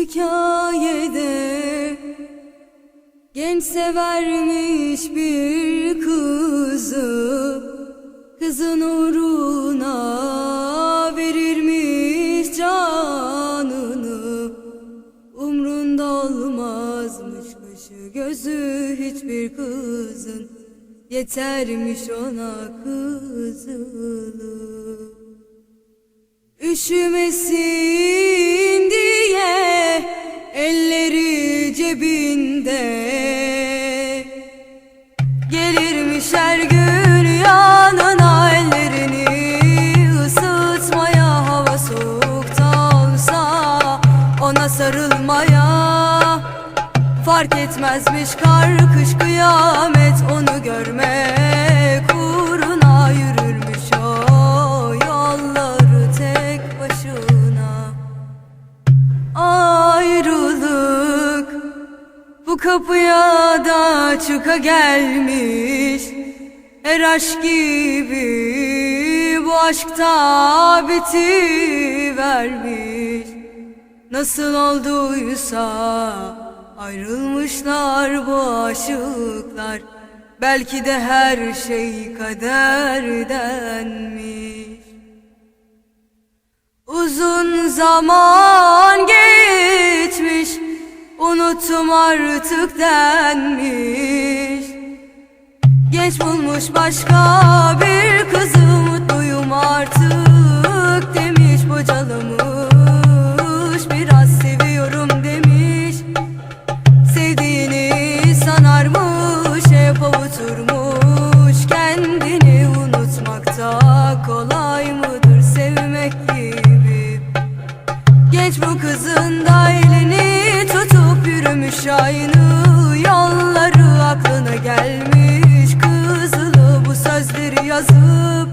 hikayede. Genç severmiş bir kızı Kızın uğruna verirmiş canını. Umrunda olmazmış kaşı gözü hiçbir kızın. Yetermiş ona kızılık Üşümesin diye cebinde. Gelirmiş her gün yanına ellerini ısıtmaya Hava soğuk da olsa ona sarılmaya. Fark etmezmiş kar kış kıyamet onu görmek kapıya da çıka gelmiş. Her aşk gibi bu aşkta bitivermiş. Nasıl olduysa ayrılmışlar bu aşıklar. Belki de her şey kaderdenmiş. Uzun zaman Unuttum artık denmiş. Genç bulmuş başka bir kızı Mutluyum aynı yolları aklına gelmiş. Kızılı bu sözleri yazıp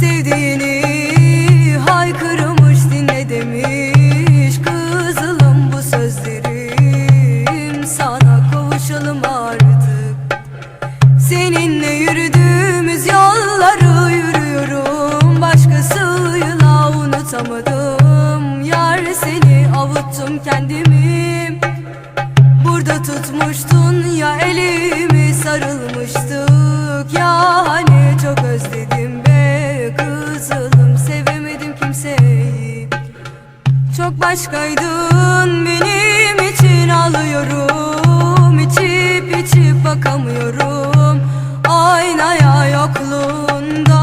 sevdiğini haykırmış dinle demiş. Kızılım bu sözlerim sana kavuşalım artık. Seninle yürüdüğümüz yolları yürüyorum. Başkasıyla unutamadım. Yar seni avuttum kendimi çok başkaydın benim için ağlıyorum. İçip içip bakamıyorum. Aynaya yokluğunda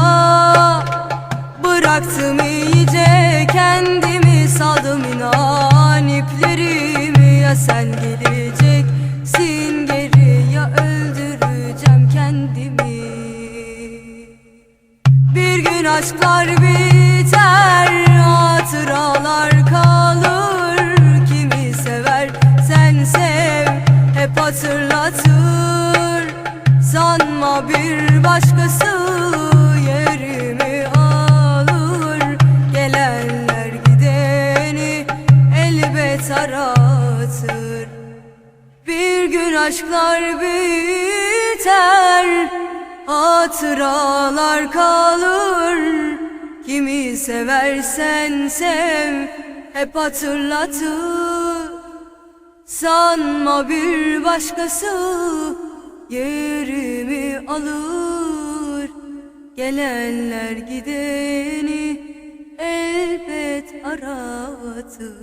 Bıraktım iyice kendimi saldım inan iplerimi. Ya sen geleceksin geri ya öldüreceğim kendimi. Bir gün aşklar Sanma bir başkası yerimi alır. Gelenler gideni elbet aratır. Bir gün aşklar biter Hatıralar kalır Kimi seversen sev Hep hatırlatır Sanma bir başkası Yerimi alır Gelenler gideni Elbet aratır